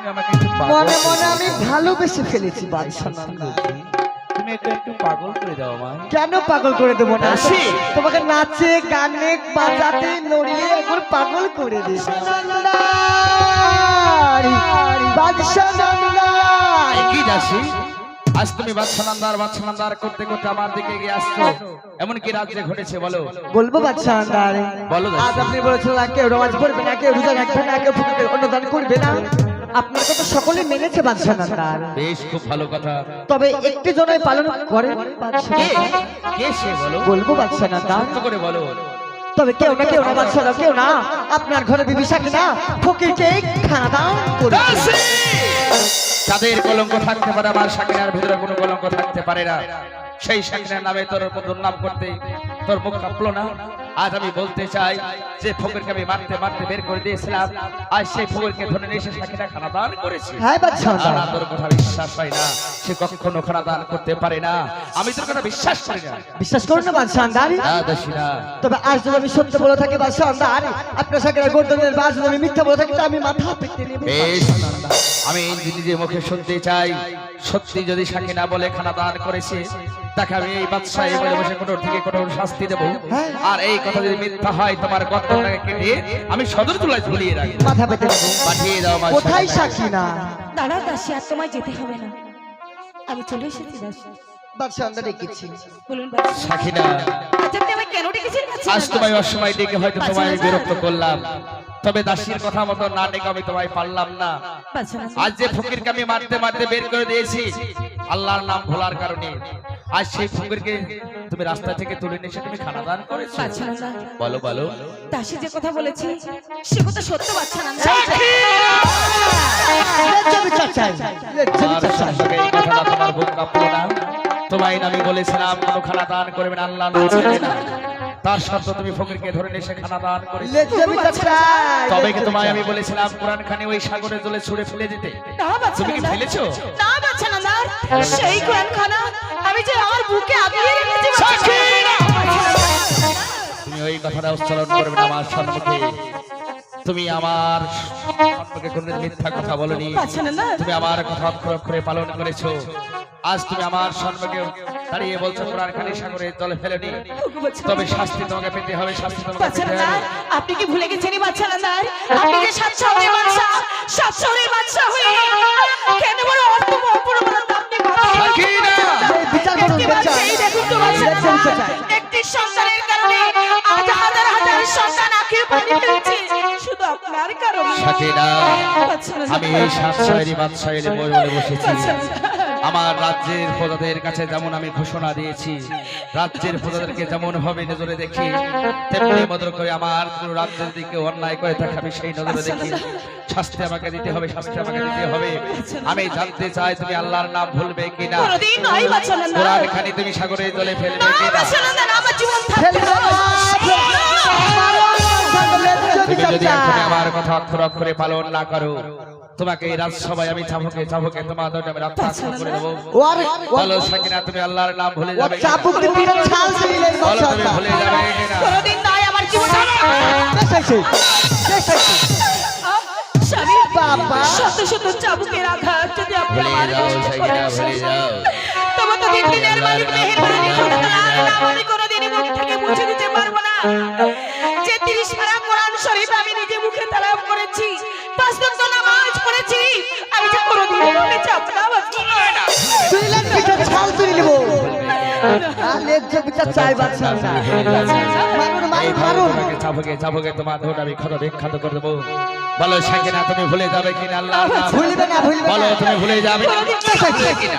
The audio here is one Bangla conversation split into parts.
তুমি আমাকে একটু মনে মনে আমি ভালোবেসে ফেলেছি বাদশাহ নন্দ তুমি একটু একটু পাগল করে দাও আমায়। কেন পাগল করে দেবো না? তোমাকে নাচে গানে বাজাতে নড়িয়ে একবার পাগল করে দিস বাদশাহ নন্দাই কি দাসী আজ তুমি বাচ্চানান্দার বাচ্চানান্দার করতে করতে আমার দিকে এগিয়ে আসছো। এমন কি রাজ্যে ঘটেছে বলো? বলব বাদশাহ বলো আজ আপনি বলেছিলেন কেউ রোমাজ পড়বে না কেউ রোজা রাখবে না কেউ অনুদান করবে না। আপনার কথা সকলে মেনেছে বাদশাহ নন্দার বেশ খুব ভালো কথা। তবে একটি জনাই পালন করেন। কে? কে সে বলো? বলব বাদশাহ নন্দার করে বলো। তবে কেউ না কেউ না বাদশাহ না, কেউ না। আপনার ঘরে বিবি সাকি না ফকিরকে খানা দাও করে তাদের কলঙ্ক থাকতে পারে আমার সাকিনার ভিতরে কোনো কলঙ্ক থাকতে পারে না। সেই সাকিনার নামে তোর নাম করতে তোর মুখ কাঁপলো না? আজ আমি বলতে চাই যে ফকিরকে আমি মারতে মারতে বের করে দিয়েছিলাম। আজ সেই ফকিরকে ধরে নিয়ে এসে সাকিনা খানা দান করেছি আর তোর কথা বিশ্বাস হয় না। সে কখনো খানা দান করতে পারে না। আমি তোর কথা বিশ্বাস করি না। বিশ্বাস করুন না বাদশাহ নন্দার। না না। তবে আজ যদি আমি সত্য বলে থাকি বাদশাহ নন্দার, আপনার সাথে গোর্ধনের বাস যদি আমি মিথ্যা বলে থাকি তো আমি মাথা পেতে নেব। আমি নিজে মুখে শুনতে চাই। সত্যি যদি সাকিনা বলে খানা দান করেছে তাকে আমি এই বাদশাহ বলে বসে কঠোর থেকে কঠোর শাস্তি দেবো। হ্যাঁ। আর এই কথা যদি মিথ্যা হয় তোমার গর্তটাকে কেটে আমি সদর তুলায় ঝুলিয়ে রাখব। মাথা পেতে পাঠিয়ে দাও কোথায় সাক্ষী না? দাঁড়া দাসী আর তোমায় যেতে হবে না। আমি চলে এসেছি দাসী? আজ তোমায় অসময় ডেকে হয়তো তোমায় বিরক্ত করলাম। তবে দাসীর কথা মতো না ডেকে আমি তোমায় পারলাম না। আজ যে ফকিরকে আমি মারতে মারতে বের করে দিয়েছি আল্লাহর নাম ভোলার কারণে। আজ সেই ফকিরকে তুমি রাস্তা থেকে তুলে নিয়ে এসে তুমি খানা দান করেছ। বলো বলো। দাসী যে কথা বলেছে সে কথা সত্য বাচ্চা না। আর তোমার বুক কাঁপলো না তোমায় না আমি বলেছিলাম কোনো খানা দান করবে না? আল্লাহ না তার তুমি ফকিরকে ধরে নিয়ে এসে খানা দান চাই তবে কি তোমায় আমি বলেছিলাম কোরআন খানি ওই সাগরের জলে ছুড়ে ফেলে দিতে? না বাচ্চা তুমি কি ফেলেছো? না বাচ্চা না না। সেই কোয়ানখানা আমি যে আমার বুকে আগিয়ে রেখেছি তুমি ওই কথাটা উচ্চারণ করবে না আমার সম্মুখে। তুমি আমার সম্পর্কে কোনদিন মিথ্যা কথা বলনি। তুমি আমার কথা অক্ষর অক্ষরে পালন করেছ। আজ তুমি আমার সম্মুখে দাঁড়িয়ে বলছো কোরআন খানি সাগরে জলে ফেলেনি বাচ্চা না। তবে শাস্তি তোমাকে পেতে হবে শাস্তি তোমাকে পেতে হবে। আপনি কি ভুলে গেছেন এই বাচ্চা না আপনি যে সাত শহরের বাচ্চা সাত শহরের বাচ্চা হয়ে কেন বড় অর্থ অপরমানন্দ আপনি বাচ্চা বিচার করুন বাচ্চা, এই দেখুন তো বাচ্চা একটি সন্তানের কারণে আজ হাজার হাজার সন্তান আঁখে পানি ফেলছে। শুধু আপনার কারণে। সাকিনা না। আমি এই সাত শায়েরি বাদশাহের বই বলে বসেছি। বাচ্চা। আমার রাজ্যের প্রজাদের কাছে যেমন আমি ঘোষণা দিয়েছি রাজ্যের প্রজাদেরকে যেমন ভাবে নজরে দেখি তেমনি মদর করে আমার কোন রাজ্যের দিকে অন্যায় করে থাকে আমি সেই নজরে দেখি। শাস্তি আমাকে দিতে হবে শাস্তি আমাকে দিতে হবে। আমি জানতে চাই তুমি আল্লাহর নাম ভুলবে কিনা। কোরআন খানি তুমি সাগরে জলে ফেলবে না, কিনা। যদি আমার কথা অক্ষর অক্ষরে পালন না করো তোমাকে এই রাজসভায় আমি চাবুকে চাবুকে তোমার দণ্ডে আমি রক্তাক্ত করে দেবো। বলো সাকিনা তুমি আল্লাহর নাম ভুলে যাবে দিয়ে পিঠে ছাল ছিঁড়লেন বলো তুমি ভুলে যাবে কিনা? কোনোদিন নয় আমার জীবন। বেশ হয়েছে, বেশ হয়েছে। স্বামী বাবা। শত শত চাবুকের আঘাত যদি আপনি আমার যাও কষ্ট সাকিনা করে ভুলে যাও। তবে তো দিন দিনের মালিক মেহেরবানি খোদা তাআলার নাম আমি কোনোদিনই মুখ থেকে মুছে দিতে পারব না। আমি নিজে মুখে তালাওয়াত করেছি, পাঁচ ওয়াক্ত নামাজ পড়েছি, আমি যে কোনোদিন ভুলে যাব না। ছাল নিব। বলো সাকিনা তুমি ভুলে যাবে কিনা? আল্লাহর ভুলবে না ভুলবে বলো তুমি ভুলে যাবে কিনা?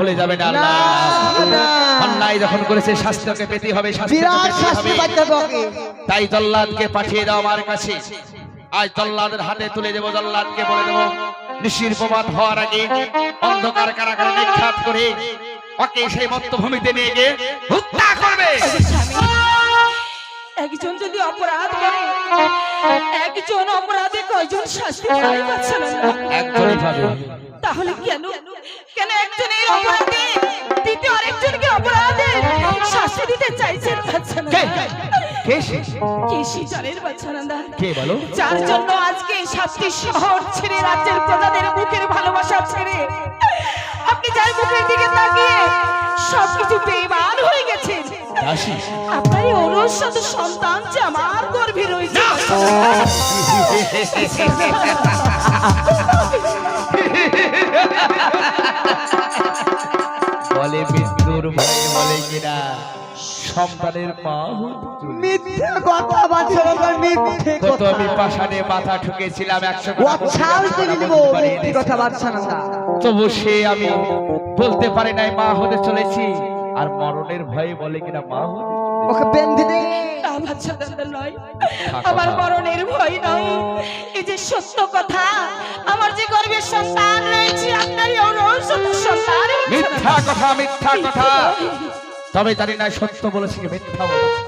ভুলে যাবে না আল্লাহ। অন্যায় যখন করেছে শাস্ত্রকে পেতে হবে শাস্ত্রকে বিরাট শাস্তি পাইতে হবে তাই জল্লাদকে পাঠিয়ে দাও আমার কাছে। আজ জল্লাদের হাতে তুলে দেবো জল্লাদকে বলে দেবো নিশির প্রমাদ হওয়ার আগে অন্ধকার কারাগারে নিক্ষাত করে ওকে সেই মত্তভূমিতে নিয়ে গিয়ে হত্যা করবে। একজন যদি অপরাধ করে একজন অপরাধে কয়জন শাস্তি পায় পাচ্ছে না একজনই পাবে। তাহলে কেন? কেন একজনের অপরাধে দ্বিতীয় আরেকজনকে অপরাধে শাস্তি দিতে চাইছেন না কে? কে সে? কি শিচারের বাচ্চারা কে বলো? যার জন্য আজকে এই সাতটি শহর ছেড়ে রাজ্যের প্রজাদের মুখের ভালোবাসা ছেড়ে আপনি যার মুখের দিকে তাকিয়ে সবকিছু বেইমান হয়ে দাসী। আপনার এই অনুসত সন্তান যে আমার গর্ভে রয়েছে। বলে মৃত্যুর ভয়ে বলে কিনা? সন্তানের মা মিথ্যে কথা বাচ্চারা তার মিথ্যে কথা। আমি মাথা ঠুকেছিলাম একশো মিথ্যে কথা বাচ্চা না। তবু সে আমি বলতে পারি নাই মা হতে চলেছি। আর মরণের ভয়ে বলে কিনা মা হতে ওকে বেঁধে নয় আমার মরণের ভয় নয় এই যে সত্য কথা আমার যে গর্ভের সন্তান রয়েছে আপনারই অনুসত সন্তান মিথ্যা কথা মিথ্যা কথা। তবে জানি না সত্য বলেছি মিথ্যা বলেছি।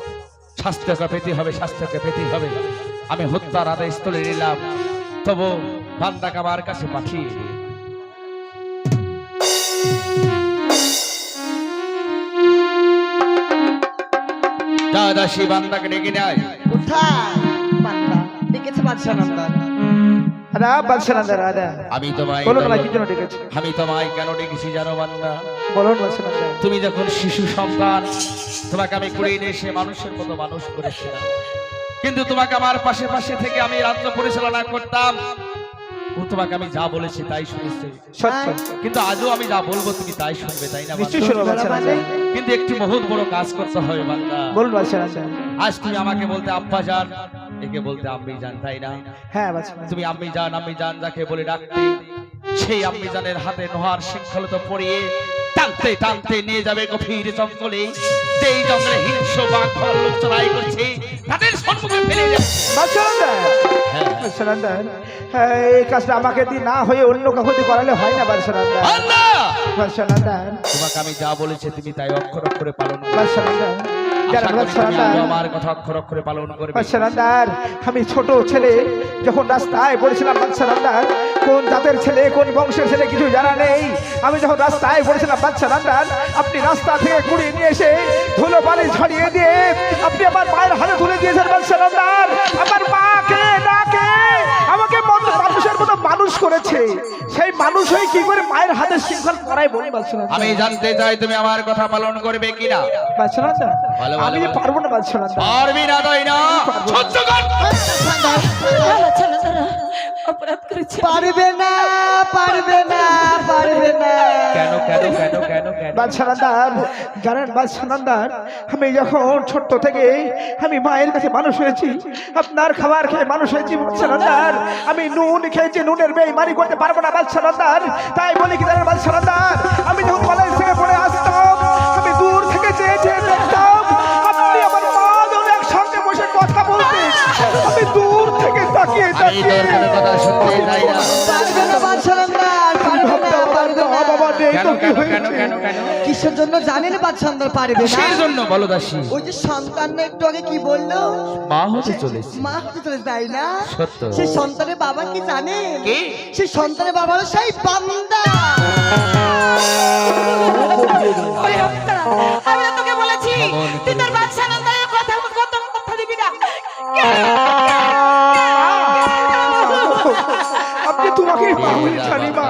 স্বাস্থ্যকে পেতে হবে স্বাস্থ্যকে পেতে হবে। আমি হত্যার আদেশ তুলে নিলাম। তবু বান্দাকে আমার কাছে পাঠিয়ে দিন। যা বান্দাকে ডেকে নেয়। কোথায়? বান্দা। ডেকেছে নন্দন আমি তোমায় আমি কেন ডেকেছি জানো বান্দা? বলুন তুমি যখন শিশু সন্তান তোমাকে আমি কুড়িয়ে নিয়ে এসে মানুষের মতো মানুষ করেছিলাম। কিন্তু তোমাকে আমার পাশে পাশে থেকে আমি রাজ্য পরিচালনা করতাম। ও তোমাকে আমি যা বলেছি তাই শুনেছে। সত্য। কিন্তু আজও আমি যা বলব তুমি তাই শুনবে তাই না কিন্তু একটি বহুত বড় কাজ করতে হবে আজ তুমি আমাকে বলতে আব্বা যান একে বলতে আম্মি যান তাই না? হ্যাঁ তুমি আম্মি যান আম্মি যান যাকে বলে ডাকতে সেই আম্মি জানের হাতে নোহার শৃঙ্খলতা পরিয়ে টানতে টানতে নিয়ে যাবে গভীর জঙ্গলে। যেই জঙ্গলে হিংস্র বাঘ লোক চড়াই করছে তাদের সম্মুখে ফেলে রাজা হ্যাঁ, এই কাজটা আমাকে দিয়ে না হয়ে অন্য কাউকে দিয়ে করালে হয় না রাজা। আল্লাহ! তোমাকে আমি যা বলেছি তুমি তাই অক্ষর অক্ষরে পালন আমার কথা অক্ষর অক্ষরে করবে বাদশাহ আমি ছোট ছেলে যখন রাস্তায় পড়েছিলাম কোন জাতের ছেলে কোন বংশের ছেলে কিছু জানা নেই আমি যখন রাস্তায় পড়েছিলাম বাদশাহ রাজার, আপনি রাস্তা থেকে কুড়িয়ে নিয়ে এসে ধুলো পানি ছড়িয়ে দিয়ে আপনি আমার মায়ের হাতে তুলে দিয়েছেন বাচ্চা রাজার। আমার মাকে ডাকে মানুষ হয়ে কি করে মায়ের হাতে শৃঙ্খল করাই বলি বাদশাহ আমি জানতে চাই তুমি আমার কথা পালন করবে কিনা বাদশাহ ভালো, ভালো, আমি। পারব না বাদশাহ পারবি না তাই না সহ্য কর আচ্ছা চলো তারা অপরাধ করেছে। পারবে না পারবে না পারবে না। কেন কেন কেন কেন কেন? বাদশানন্দার জানেন বাদশানন্দার আমি যখন ছোট্ট থেকে আমি মায়ের কাছে মানুষ হয়েছি আপনার খাবার খেয়ে মানুষ হয়েছি বাদশানন্দার আমি নুন খেয়েছি নুনের বেইমানি করতে পারব না বাদশানন্দার। তাই বলি কি জানেন বাদশানন্দার আমি যখন কলেজ থেকে পড়ে আসতাম আমি দূর থেকে চেয়ে চেয়ে দেখতাম আপনি আমার মা যখন একসঙ্গে বসে কথা বলতেন। আমি দূর কথা শুনতে না। না পারবে না কিসের জন্য জানেন বাদশানন্দার না। সেই জন্য? বলো দাসী। ওই যে সন্তান না একটু আগে কি বলল? মা হতে চলেছে। মা হতে চলে তাই না? সত্য। সেই সন্তানের বাবা কি জানেন কে? সেই সন্তানের বাবা হলো সেই বান্দা। আমি তোকে বলেছি তুই তোর বাদশা কথা কথা কথা দিবি না। আপনি তোমাকে পাগল জানি মা।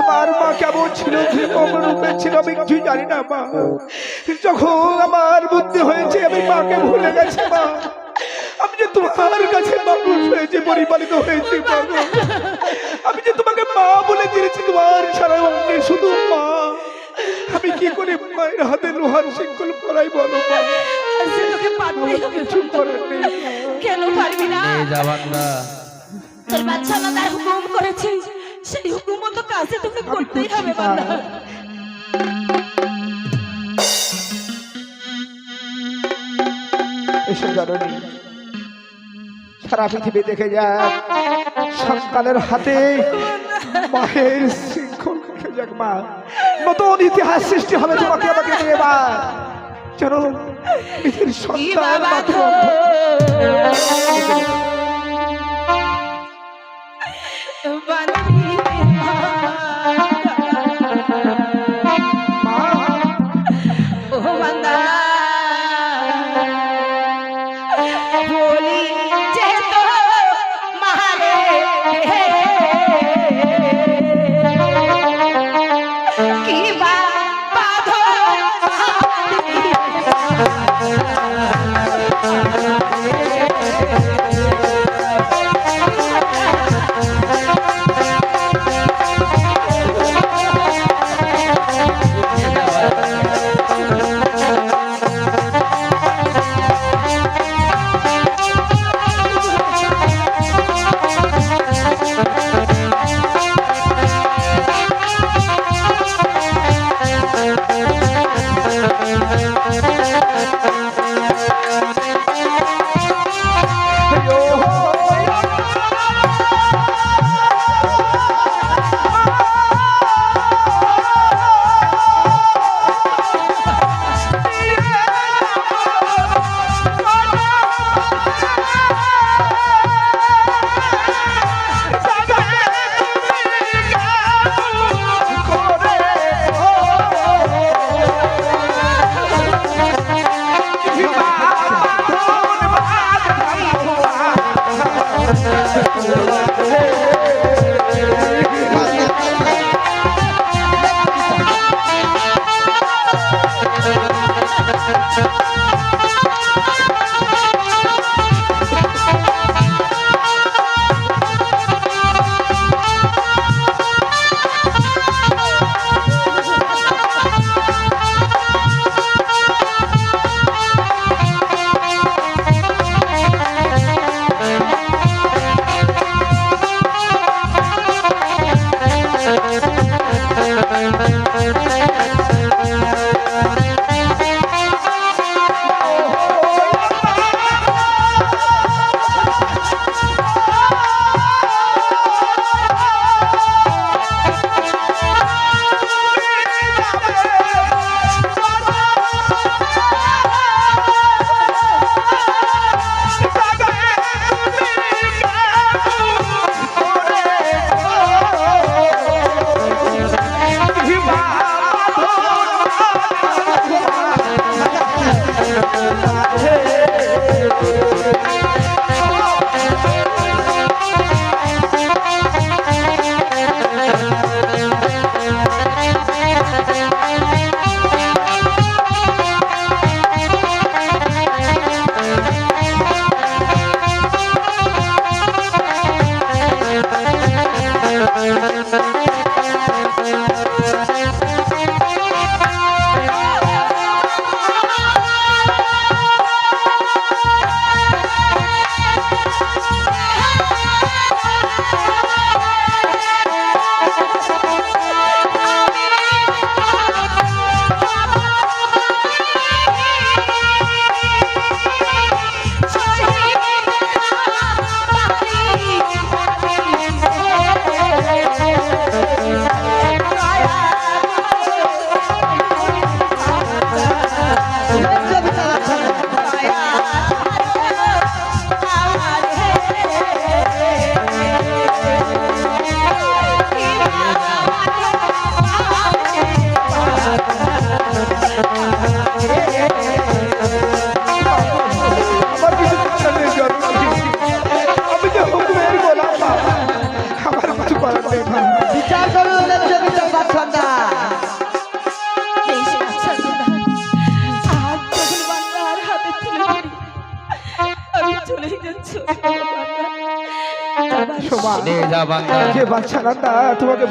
আমার মা কেমন ছিল কেমন রূপে ছিল আমি কিছুই জানি না মা। যখন আমার বুদ্ধি হয়েছে আমি মাকে ভুলে গেছি মা। আমি যে তোমার কাছে মানুষ হয়েছে পরিপালিত হয়েছি। আমি যে তোমাকে মা বলে দিয়েছি তোমার সারা অঙ্গে শুধু মা। আমি কি করে মায়ের হাতে লোহার শিঙ্কল পরাই বলো মা? কিছু করার কেন পারবি না। তোর বাচ্চা হুকুম করেছে। সেই হুকুম মতো কাজে তোকে করতেই হবে বান্দা। এসব জননী সারা পৃথিবী দেখে যাক সন্তানের হাতে মায়ের শৃঙ্খল দেখে যাক মা। নতুন ইতিহাস সৃষ্টি হবে তোমাকে আমাকে এবার পৃথিবীর কি সন্তান মাত্র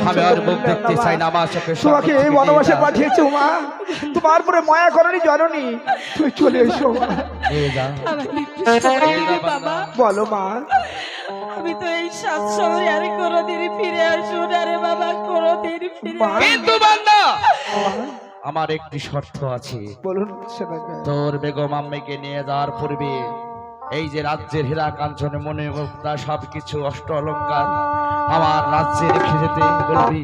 আমি আর মুখ দেখতে চাই না আমার চোখে তোমাকে এই বনবাসে পাঠিয়েছে মা। তোমার পরে মায়া করনি জননী। তুমি চলে এসো বলো মা। আমি তো এই সাত শহরে আর কোনোদিন ফিরে আসব না রে বাবা কোনোদিন ফিরে কিন্তু বান্দা! আমার একটি শর্ত আছে। বলুন তোর বেগম আম্মেকে নিয়ে যাওয়ার পূর্বে এই যে রাজ্যের হীরা কাঞ্চনে মনে মুক্তা সবকিছু অষ্ট অলঙ্কার আমার রাজ্যে রেখে যেতে বলবি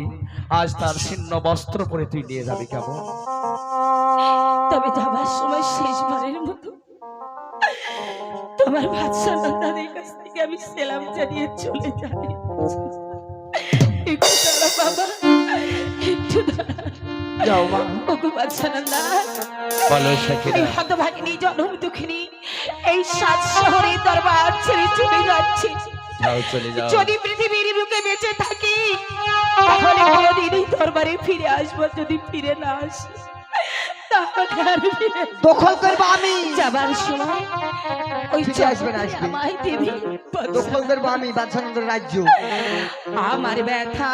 আজ তার ছিন্ন বস্ত্র পরে তুই নিয়ে যাবি কেমন? তবে যাবার সময় শেষবারের মতো। তোমার বাচ্চা নন্দাদের কাছ থেকে আমি সেলাম জানিয়ে চলে যাই একটু দাঁড়া বাবা একটু দাঁড়া। যাও মা। ওগো বাচ্চা নন্দা বলো এই হতভাগিনী জনম দুঃখিনী এই সাত শহরে দরবার ছেড়ে চলে যাচ্ছে। যাও চলে যাও। যদি পৃথিবীর বুকে বেঁচে থাকি তাহলে কোনোদিন এই দরবারে ফিরে আসব যদি ফিরে না আসি দখল করব আমি। যাবার সময় ওই আসবে দখল করব আমি বাদশানন্দের রাজ্য। আমার ব্যথা।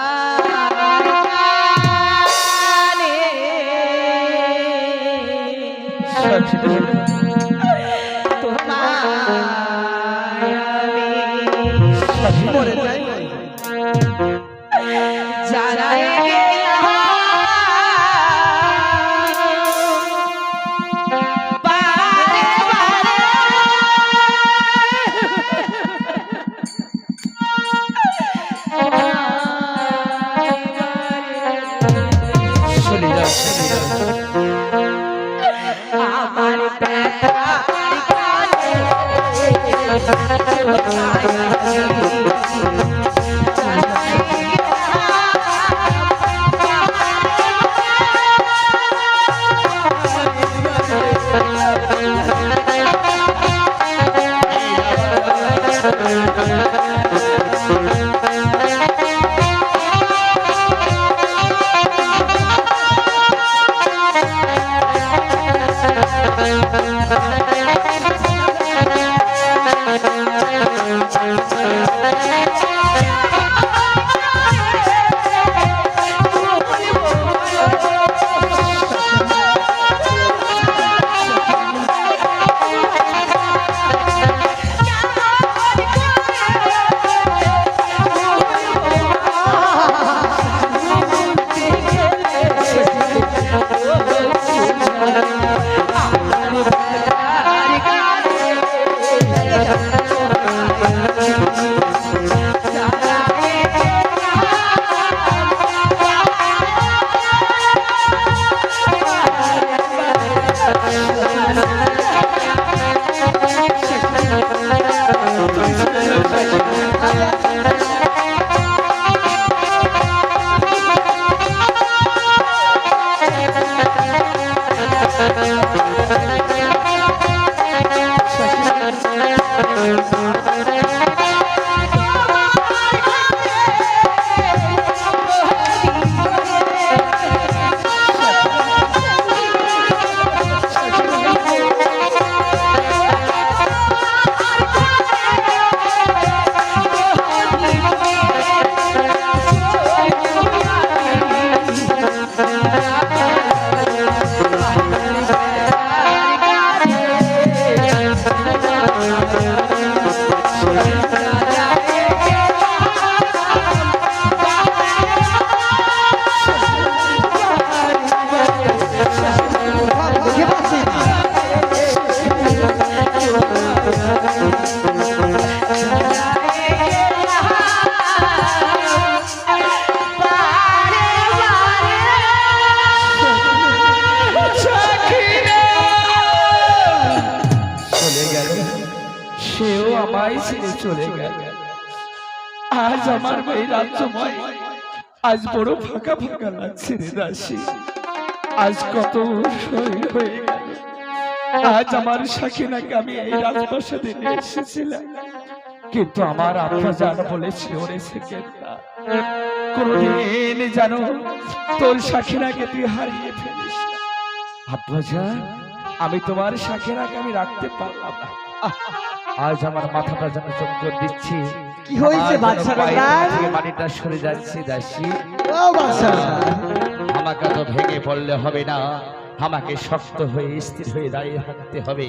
আমায় ছেড়ে চলে গেল। আজ আমার এই রাজ্যময়, আজ বড় ফাঁকা ফাঁকা লাগছে রে দাসী। আজ কত হয়ে আজ আমার সাকিনাকে আমি এই রাজপ্রাসাদে নিয়ে এসেছিলাম। কিন্তু আমার আত্মা জান বলেছে, ওরে সেকেন্ডা কোনদিন জানো তোর সাকিনাকে তুই হারিয়ে ফেলিস না। আব্বাজান আমি তোমার সাখেরাকে আমি রাখতে পারলাম না। আজ আমার মাথাটা যেন চক্কর দিচ্ছি। কি হয়েছে? থেকে মাটিটা সরে যাচ্ছে দাসী। ও বাদশাহ আমাকে তো ভেঙে পড়লে হবে না। আমাকে শক্ত হয়ে স্থির হয়ে দাঁড়িয়ে থাকতে হবে।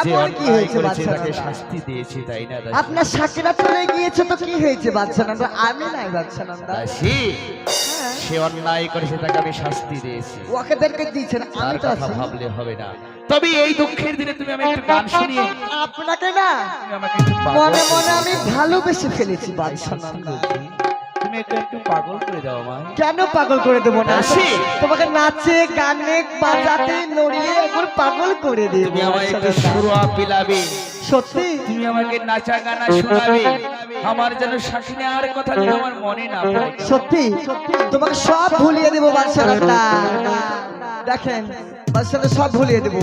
এমন কি হয়েছে বাদশাহ শাস্তি দিয়েছি তাই না দাসী? আপনার সাকিরা চলে গিয়েছে তো কি হয়েছে বাদশাহ নন্দা আমি নাই বাদশাহ নন্দা দাসী সে অন্যায় করেছে তাকে আমি শাস্তি দিয়েছি। ওকেদেরকে দিয়েছেন আমি তো ভাবলে হবে না। তবে এই দুঃখের দিনে তুমি আমি একটা গান শুনিয়ে আপনাকে না মনে মনে আমি ভালোবেসে ফেলেছি বাদশাহ নন্দা তুমি একটু একটু পাগল করে দাও আমার কেন পাগল করে দেবো না? দাসী। তোমাকে নাচে গানে বাজাতে নড়িয়ে একবার পাগল করে দেবো। তুমি আমায় একটু সুরা পিলাবে। সত্যি? তুমি আমাকে নাচা গানা শোনাবে। আমার যেন শাকিনার কথা যেন আমার মনে না পড়ে। সত্যি? তোমাকে সব ভুলিয়ে দেবো বাদশাহ দেখেন বাদশাহ সব ভুলিয়ে দেবো।